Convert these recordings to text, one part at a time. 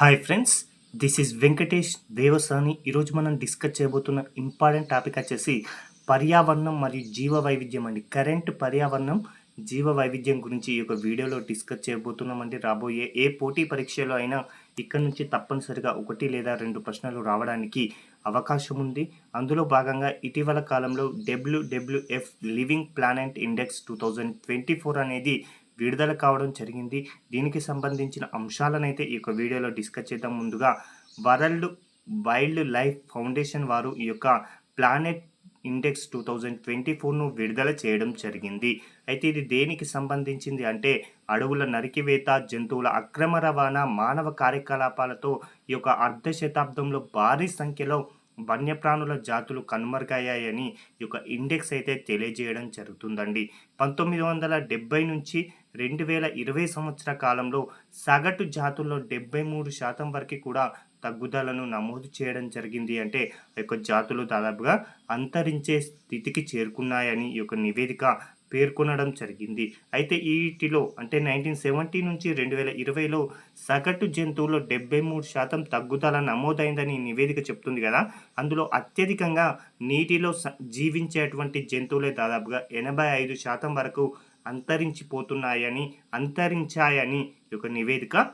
Hi friends this is Venkatesh Devasani. ఈరోజు మనం discuss చేయబోతున్న ఇంపార్టెంట్ టాపిక్ వచ్చేసి పర్యావరణం మరియు జీవ వైవిధ్యం అండి. కరెంట్ పర్యావరణం జీవ వైవిధ్యం గురించి ఈ యొక్క వీడియోలో డిస్కస్ చేయబోతున్నామండి. రాబోయే ఏ పోటీ పరీక్షలో అయినా ఇక్కడ నుంచి తప్పనిసరిగా ఒకటి లేదా రెండు ప్రశ్నలు రావడానికి అవకాశం ఉంది. అందులో భాగంగా ఇటీవల కాలంలో WWF living planet index two thousand twenty four అనేది విడుదల కావడం జరిగింది. దీనికి సంబంధించిన అంశాలనైతే ఈ యొక్క వీడియోలో డిస్కస్ చేద్దాం ముందుగా. వరల్డ్ వైల్డ్ లైఫ్ ఫౌండేషన్ వారు ఈ యొక్క planet index two thousand twenty ఫోర్ను విడుదల చేయడం జరిగింది. అయితే ఇది దేనికి సంబంధించింది అంటే అడవుల నరికివేత జంతువుల అక్రమ రవాణా మానవ కార్యకలాపాలతో ఈ యొక్క అర్ధ శతాబ్దంలో భారీ సంఖ్యలో వన్యప్రాణుల జాతులు కనుమరుగయ్యాయని ఈ యొక్క ఇండెక్స్ అయితే తెలియజేయడం జరుగుతుందండి. పంతొమ్మిది వందల డెబ్బై నుంచి రెండు వేల ఇరవై సంవత్సర కాలంలో సగటు జాతుల్లో డెబ్బై మూడు శాతం వరకు కూడా తగ్గుదలను నమోదు చేయడం జరిగింది అంటే ఆ యొక్క జాతులు దాదాపుగా అంతరించే స్థితికి చేరుకున్నాయని ఈ యొక్క నివేదిక పేర్కొనడం జరిగింది. అయితే వీటిలో అంటే నైన్టీన్ సెవెంటీ నుంచి రెండు వేల ఇరవైలో సగటు జంతువులో డెబ్బై మూడు శాతం తగ్గుదల నమోదైందని నివేదిక చెప్తుంది కదా. అందులో అత్యధికంగా నీటిలో స- జీవించేటువంటి జంతువులే దాదాపుగా ఎనభై ఐదు శాతం వరకు అంతరించిపోతున్నాయని అంతరించాయని ఈ యొక్క నివేదిక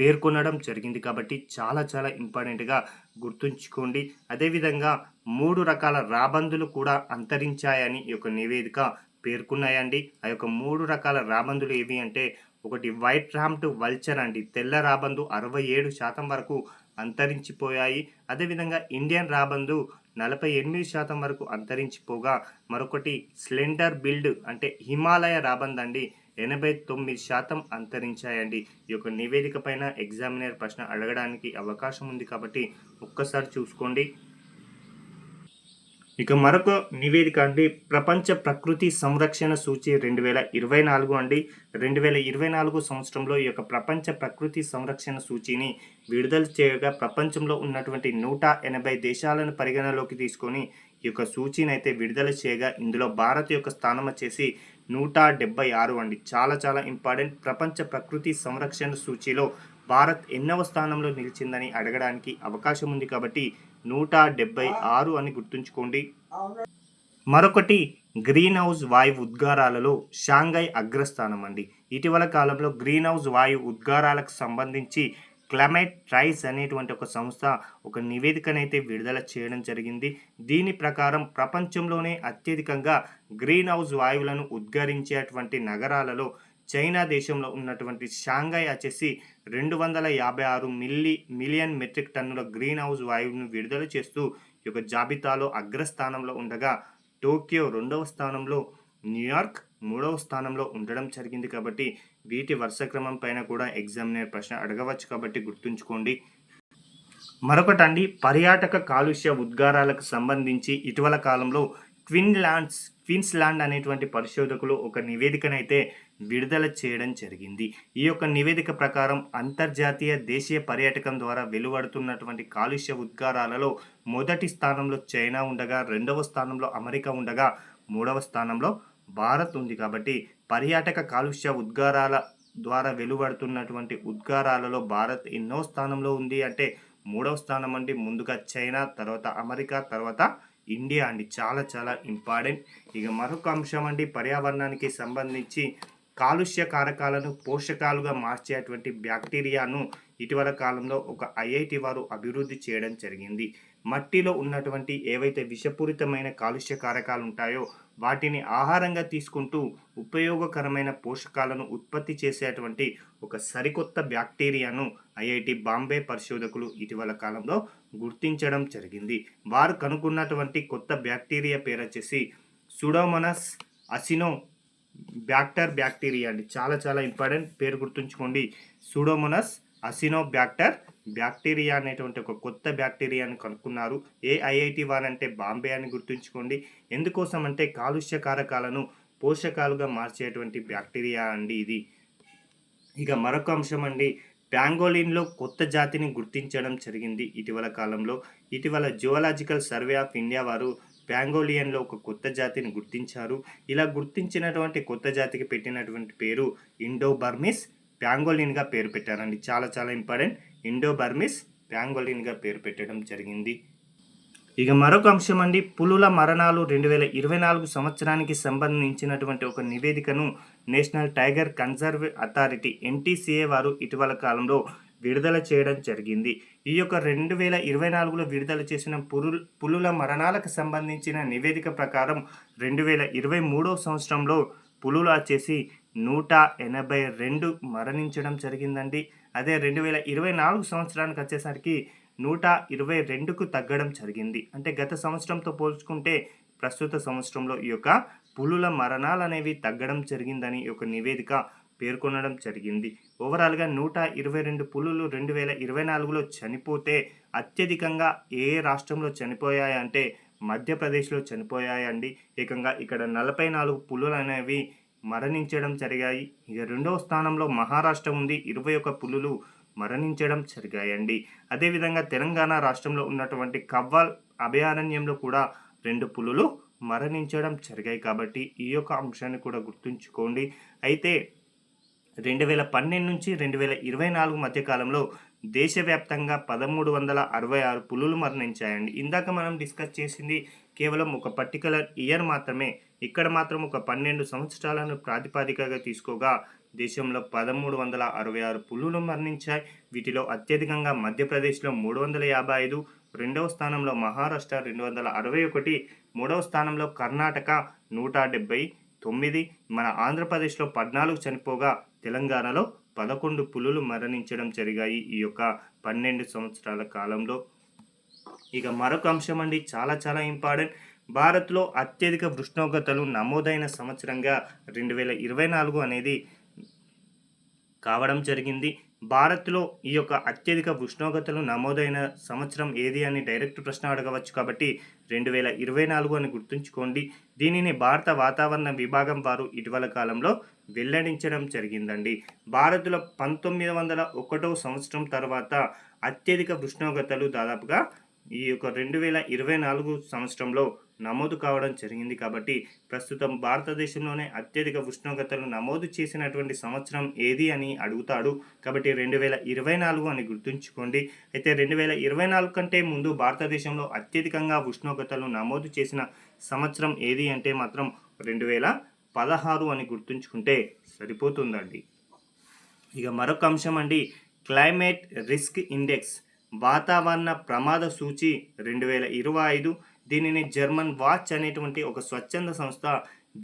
పేర్కొనడం జరిగింది కాబట్టి చాలా చాలా ఇంపార్టెంట్గా గుర్తుంచుకోండి. అదేవిధంగా మూడు రకాల రాబందులు కూడా అంతరించాయని ఈ యొక్క నివేదిక పేర్కొన్నాయండి. ఆ యొక్క మూడు రకాల రాబందులు ఏవి అంటే ఒకటి వైట్ రామ్ట్ వల్చర్ అండి. తెల్ల రాబందు అరవై ఏడు శాతం వరకు అంతరించిపోయాయి. అదేవిధంగా ఇండియన్ రాబందు నలభై ఎనిమిది శాతం వరకు అంతరించిపోగా మరొకటి స్లెండర్ బిల్డ్ అంటే హిమాలయ రాబంద్ అండి ఎనభై తొమ్మిది శాతం అంతరించాయండి. ఈ యొక్క నివేదిక పైన ఎగ్జామినర్ ప్రశ్న అడగడానికి అవకాశం ఉంది కాబట్టి ఒక్కసారి చూసుకోండి. ఇక మరొక నివేదిక అండి. ప్రపంచ ప్రకృతి సంరక్షణ సూచి రెండు వేల ఇరవై నాలుగు అండి. రెండు వేల ఇరవై నాలుగు సంవత్సరంలో ఈ యొక్క ప్రపంచ ప్రకృతి సంరక్షణ సూచిని విడుదల చేయగా ప్రపంచంలో ఉన్నటువంటి నూట ఎనభై దేశాలను పరిగణలోకి తీసుకొని ఈ యొక్క సూచిని అయితే విడుదల చేయగా ఇందులో భారత్ యొక్క స్థానం వచ్చేసి నూట డెబ్బై ఆరు అండి. చాలా చాలా ఇంపార్టెంట్. ప్రపంచ ప్రకృతి సంరక్షణ సూచిలో భారత్ ఎన్నవ స్థానంలో నిలిచిందని అడగడానికి అవకాశం ఉంది కాబట్టి నూట డెబ్బై ఆరు అని గుర్తుంచుకోండి. మరొకటి గ్రీన్ హౌస్ వాయువు ఉద్గారాలలో షాంఘై అగ్రస్థానం అండి ఇటీవల కాలంలో గ్రీన్ హౌస్ వాయువు ఉద్గారాలకు సంబంధించి క్లైమేట్ ట్రైస్ అనేటువంటి ఒక సంస్థ ఒక నివేదికనైతే విడుదల చేయడం జరిగింది. దీని ప్రకారం ప్రపంచంలోనే అత్యధికంగా గ్రీన్ హౌస్ వాయువులను ఉద్గరించేటువంటి నగరాలలో చైనా దేశంలో ఉన్నటువంటి షాంఘై వచ్చేసి రెండు వందల యాభై ఆరు మిల్లీ మిలియన్ మెట్రిక్ టన్నుల గ్రీన్ హౌస్ వాయువును విడుదల చేస్తూ ఈ యొక్క జాబితాలో అగ్రస్థానంలో ఉండగా టోక్యో రెండవ స్థానంలో న్యూయార్క్ మూడవ స్థానంలో ఉండడం జరిగింది కాబట్టి వీటి వరుస క్రమం పైన కూడా ఎగ్జామినర్ ప్రశ్న అడగవచ్చు కాబట్టి గుర్తుంచుకోండి. మరొకటండి పర్యాటక కాలుష్య ఉద్గారాలకు సంబంధించి ఇటీవల కాలంలో ట్విన్ ల్యాండ్స్ ఫిన్స్లాండ్ అనేటువంటి పరిశోధకులు ఒక నివేదికనైతే విడుదల చేయడం జరిగింది. ఈ యొక్క నివేదిక ప్రకారం అంతర్జాతీయ దేశీయ పర్యాటకం ద్వారా వెలువడుతున్నటువంటి కాలుష్య ఉద్గారాలలో మొదటి స్థానంలో చైనా ఉండగా రెండవ స్థానంలో అమెరికా ఉండగా మూడవ స్థానంలో భారత్ ఉంది కాబట్టి పర్యాటక కాలుష్య ఉద్గారాల ద్వారా వెలువడుతున్నటువంటి ఉద్గారాలలో భారత్ ఎన్నో స్థానంలో ఉంది అంటే మూడవ స్థానం అండి ముందుగా చైనా తర్వాత అమెరికా తర్వాత ఇండియా అండి. చాలా చాలా ఇంపార్టెంట్. ఇక మరొక అంశం అండి పర్యావరణానికి సంబంధించి కాలుష్య కారకాలను పోషకాలుగా మార్చేటువంటి బ్యాక్టీరియాను ఇటీవల కాలంలో ఒక ఐఐటి వారు అభివృద్ధి చేయడం జరిగింది. మట్టిలో ఉన్నటువంటి ఏవైతే విషపూరితమైన కాలుష్య కారకాలు ఉంటాయో వాటిని ఆహారంగా తీసుకుంటూ ఉపయోగకరమైన పోషకాలను ఉత్పత్తి చేసేటువంటి ఒక సరికొత్త బ్యాక్టీరియాను ఐఐటి బాంబే పరిశోధకులు ఇటీవల కాలంలో గుర్తించడం జరిగింది. వారు కనుగొన్నటువంటి కొత్త బ్యాక్టీరియా పేరు వచ్చేసి సుడోమనస్ అసినో బ్యాక్టర్ బ్యాక్టీరియా అండి. చాలా చాలా ఇంపార్టెంట్ పేరు గుర్తుంచుకోండి. సూడోమోనస్ అసినో బ్యాక్టర్ బ్యాక్టీరియా అనేటువంటి ఒక కొత్త బ్యాక్టీరియాని కనుక్కున్నారు. ఏ ఐఐటి వారంటే బాంబే అని గుర్తుంచుకోండి. ఎందుకోసం అంటే కాలుష్య కారకాలను పోషకాలుగా మార్చేటువంటి బ్యాక్టీరియా అండి ఇది. ఇక మరొక అంశం అండి. ప్యాంగోలిన్లో కొత్త జాతిని గుర్తించడం జరిగింది ఇటీవల కాలంలో. ఇటీవల జియోలాజికల్ సర్వే ఆఫ్ ఇండియా వారు ప్యాంగోలియన్లో ఒక కొత్త జాతిని గుర్తించారు. ఇలా గుర్తించినటువంటి కొత్త జాతికి పెట్టినటువంటి పేరు ఇండో బర్మిస్ ప్యాంగోలిన్గా పేరు పెట్టారండి. చాలా చాలా ఇంపార్టెంట్. ఇండో బర్మిస్ ప్యాంగోలిన్గా పేరు పెట్టడం జరిగింది. ఇక మరొక అంశం అండి. పులుల మరణాలు రెండు వేల ఇరవై నాలుగు సంవత్సరానికి సంబంధించినటువంటి ఒక నివేదికను national tiger conserve authority NTCA వారు ఇటీవల కాలంలో విడుదల చేయడం జరిగింది. ఈ యొక్క రెండు వేల ఇరవై నాలుగులో విడుదల చేసిన పురు పులుల మరణాలకు సంబంధించిన నివేదిక ప్రకారం రెండు వేల ఇరవై మూడో సంవత్సరంలో పులులు వచ్చేసి నూట ఎనభై రెండు మరణించడం జరిగిందండి. అదే రెండు వేల ఇరవై నాలుగు సంవత్సరానికి వచ్చేసరికి నూట ఇరవై రెండుకు తగ్గడం జరిగింది. అంటే గత సంవత్సరంతో పోల్చుకుంటే ప్రస్తుత సంవత్సరంలో ఈ యొక్క పులుల మరణాలు అనేవి తగ్గడం జరిగిందని ఒక నివేదిక పేర్కొనడం జరిగింది. ఓవరాల్గా నూట ఇరవై రెండు పులులు రెండు వేల ఇరవై నాలుగులో చనిపోతే అత్యధికంగా ఏ రాష్ట్రంలో చనిపోయాయంటే మధ్యప్రదేశ్లో చనిపోయాయండి. ఏకంగా ఇక్కడ నలభై నాలుగు పులులు అనేవి మరణించడం జరిగాయి. ఇక రెండవ స్థానంలో మహారాష్ట్ర ఉంది. ఇరవై ఒక పులులు మరణించడం జరిగాయండి. అదేవిధంగా తెలంగాణ రాష్ట్రంలో ఉన్నటువంటి కవ్వాల్ అభయారణ్యంలో కూడా రెండు పులులు మరణించడం జరిగాయి కాబట్టి ఈ యొక్క అంశాన్ని కూడా గుర్తుంచుకోండి. అయితే రెండు వేల పన్నెండు నుంచి రెండు వేల ఇరవై నాలుగు మధ్య కాలంలో దేశవ్యాప్తంగా పదమూడు వందల అరవై ఆరు పులులు మరణించాయండి. ఇందాక మనం డిస్కస్ చేసింది కేవలం ఒక పర్టికులర్ ఇయర్ మాత్రమే. ఇక్కడ మాత్రం ఒక పన్నెండు సంవత్సరాలను ప్రాతిపాదికగా తీసుకోగా దేశంలో పదమూడు వందల అరవై ఆరు పులులు మరణించాయి. వీటిలో అత్యధికంగా మధ్యప్రదేశ్లో మూడు వందల యాభై ఐదు రెండవ స్థానంలో మహారాష్ట్ర రెండు వందల అరవై ఒకటి మూడవ స్థానంలో కర్ణాటక నూట డెబ్బై తొమ్మిది మన ఆంధ్రప్రదేశ్లో పద్నాలుగు చనిపోగా తెలంగాణలో పదకొండు పులులు మరణించడం జరిగాయి ఈ యొక్క పన్నెండు సంవత్సరాల కాలంలో. ఇక మరొక అంశం అండి చాలా చాలా ఇంపార్టెంట్. భారత్లో అత్యధిక ఉష్ణోగ్రతలు నమోదైన సంవత్సరంగా రెండు వేల ఇరవై నాలుగు అనేది కావడం జరిగింది. భారత్లో ఈ యొక్క అత్యధిక ఉష్ణోగ్రతలు నమోదైన సంవత్సరం ఏది అని డైరెక్ట్ ప్రశ్న అడగవచ్చు కాబట్టి రెండు వేల ఇరవై నాలుగు అని గుర్తుంచుకోండి. దీనిని భారత వాతావరణ విభాగం వారు ఇటీవల కాలంలో వెల్లడించడం జరిగిందండి. భారత్లో పంతొమ్మిది వందల ఒకటో సంవత్సరం తర్వాత అత్యధిక ఉష్ణోగ్రతలు దాదాపుగా ఈ యొక్క రెండు వేల ఇరవై నాలుగు సంవత్సరంలో నమోదు కావడం జరిగింది కాబట్టి ప్రస్తుతం భారతదేశంలోనే అత్యధిక ఉష్ణోగ్రతలు నమోదు చేసినటువంటి సంవత్సరం ఏది అని అడుగుతాడు. కాబట్టి రెండు వేల ఇరవై నాలుగు అని గుర్తుంచుకోండి. అయితే రెండు వేల ఇరవై నాలుగు కంటే ముందు భారతదేశంలో అత్యధికంగా ఉష్ణోగ్రతలు నమోదు చేసిన సంవత్సరం ఏది అంటే మాత్రం రెండు వేల పదహారు అని గుర్తుంచుకుంటే సరిపోతుందండి. ఇక మరొక అంశం అండి. క్లైమేట్ రిస్క్ ఇండెక్స్ వాతావరణ ప్రమాద సూచి రెండు వేల ఇరవై ఐదు దీనిని జర్మన్ వాచ్ అనేటువంటి ఒక స్వచ్ఛంద సంస్థ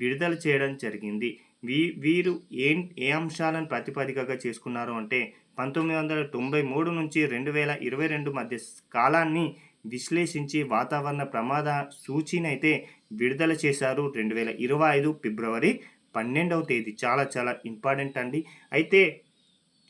విడుదల చేయడం జరిగింది. వీ వీరు ఏ ఏ అంశాలను ప్రాతిపదికగా చేసుకున్నారు అంటే పంతొమ్మిది వందల తొంభై మూడు నుంచి రెండు వేల ఇరవై రెండు మధ్య కాలాన్ని విశ్లేషించి వాతావరణ ప్రమాద సూచీని అయితే విడుదల చేశారు రెండు వేల ఇరవై ఐదు ఫిబ్రవరి పన్నెండవ తేదీ. చాలా చాలా ఇంపార్టెంట్ అండి. అయితే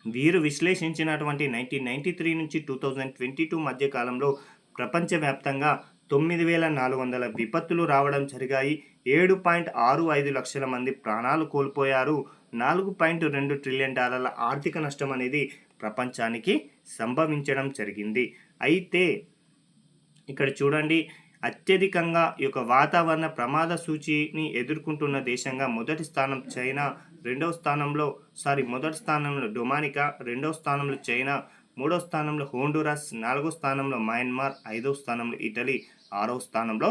వీరు విశ్లేషించినటువంటి నైన్టీన్ నైంటీ త్రీ నుంచి టూ థౌజండ్ ట్వంటీ టూ మధ్య కాలంలో ప్రపంచవ్యాప్తంగా తొమ్మిది వేల నాలుగు వందల విపత్తులు రావడం జరిగాయి. ఏడు పాయింట్ ఆరు ఐదు లక్షల మంది ప్రాణాలు కోల్పోయారు. నాలుగు పాయింట్ రెండు ట్రిలియన్ డాలర్ల ఆర్థిక నష్టం అనేది ప్రపంచానికి సంభవించడం జరిగింది. అయితే ఇక్కడ చూడండి అత్యధికంగా ఈ యొక్క వాతావరణ ప్రమాద సూచిని ఎదుర్కొంటున్న దేశంగా మొదటి స్థానం చైనా రెండవ స్థానంలో సారీ మొదటి స్థానంలో డొమానికా రెండవ స్థానంలో చైనా మూడో స్థానంలో హోండూరాస్ నాలుగో స్థానంలో మయన్మార్ ఐదవ స్థానంలో ఇటలీ ఆరవ స్థానంలో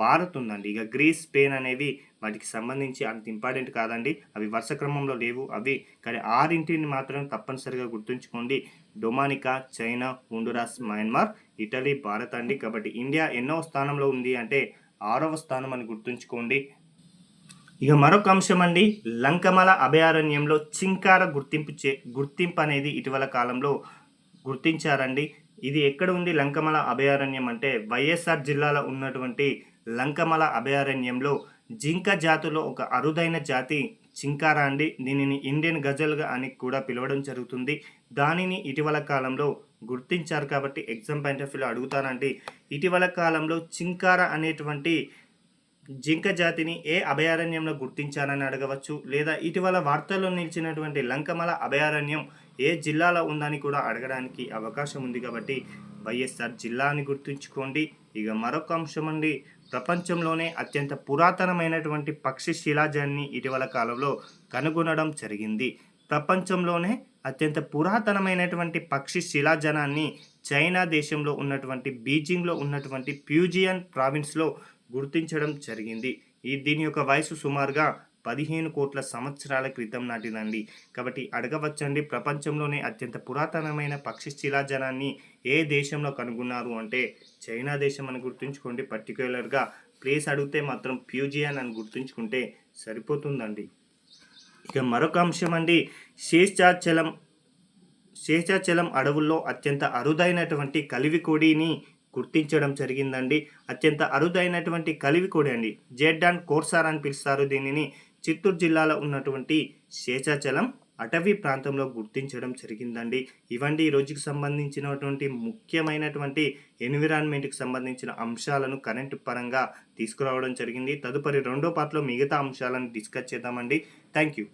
భారత్ ఉందండి. ఇక గ్రీస్ స్పెయిన్ అనేవి వాటికి సంబంధించి అంత ఇంపార్టెంట్ కాదండి. అవి వరుస క్రమంలో లేవు. అవి కానీ ఆరింటిని మాత్రం తప్పనిసరిగా గుర్తుంచుకోండి. Dominica China Honduras Myanmar Italy Bharat అండి. కాబట్టి ఇండియా ఎన్నో స్థానంలో ఉంది అంటే ఆరవ స్థానం అని గుర్తుంచుకోండి. ఇక మరొక అంశం అండి. లంకమల అభయారణ్యంలో చింకార గుర్తింపు చే గుర్తింపు అనేది ఇటీవల కాలంలో గుర్తించారండి. ఇది ఎక్కడ ఉంది? లంకమల అభయారణ్యం అంటే వైఎస్ఆర్ జిల్లాలో ఉన్నటువంటి లంకమల అభయారణ్యంలో జింక జాతిలో ఒక అరుదైన జాతి చింకారా అండి. దీనిని ఇండియన్ గజల్గా అని కూడా పిలవడం జరుగుతుంది. దానిని ఇటీవల కాలంలో గుర్తించారు కాబట్టి ఎగ్జామ్ పాయింట్ ఆఫ్ వ్యూలో అడుగుతారండి ఇటీవల కాలంలో చింకారా అనేటువంటి జింక జాతిని ఏ అభయారణ్యంలో గుర్తించారని అడగవచ్చు? లేదా ఇటీవల వార్తల్లో నిలిచినటువంటి లంకమల అభయారణ్యం ఏ జిల్లాలో ఉందని కూడా అడగడానికి అవకాశం ఉంది కాబట్టి వైఎస్ఆర్ జిల్లాని గుర్తుంచుకోండి. ఇక మరొక అంశం అండి. ప్రపంచంలోనే అత్యంత పురాతనమైనటువంటి పక్షి శిలాజాన్ని ఇటీవల కాలంలో కనుగొనడం జరిగింది. ప్రపంచంలోనే అత్యంత పురాతనమైనటువంటి పక్షి శిలాజనాన్ని చైనా దేశంలో ఉన్నటువంటి బీజింగ్లో ఉన్నటువంటి ప్యూజియన్ ప్రావిన్స్లో గుర్తించడం జరిగింది. ఈ దీని యొక్క వయసు సుమారుగా పదిహేను కోట్ల సంవత్సరాల క్రితం నాటిదండి. కాబట్టి అడగవచ్చండి ప్రపంచంలోనే అత్యంత పురాతనమైన పక్షి శిలాజనాన్ని ఏ దేశంలో కనుగొన్నారు అంటే చైనా దేశం అని గుర్తుంచుకోండి. పర్టికులర్గా ప్లేస్ అడిగితే మాత్రం ప్యూజియన్ అని గుర్తుంచుకుంటే సరిపోతుందండి. ఇక మరొక అంశం అండి శేషాచలం శేషాచలం అడవుల్లో అత్యంత అరుదైనటువంటి కలివికోడిని గుర్తించడం జరిగిందండి. అత్యంత అరుదైనటువంటి కలివికోడి అండి. జెడ్ అండ్ కోర్సార్ అని పిలుస్తారు దీనిని. చిత్తూరు జిల్లాలో ఉన్నటువంటి శేషాచలం అటవీ ప్రాంతంలో గుర్తించడం జరిగిందండి. ఇవండి ఈ రోజుకి సంబంధించినటువంటి ముఖ్యమైనటువంటి ఎన్విరాన్మెంట్కి సంబంధించిన అంశాలను కరెంటు పరంగా తీసుకురావడం జరిగింది. తదుపరి రెండో పార్ట్లో మిగతా అంశాలను డిస్కస్ చేద్దామండి. Thank you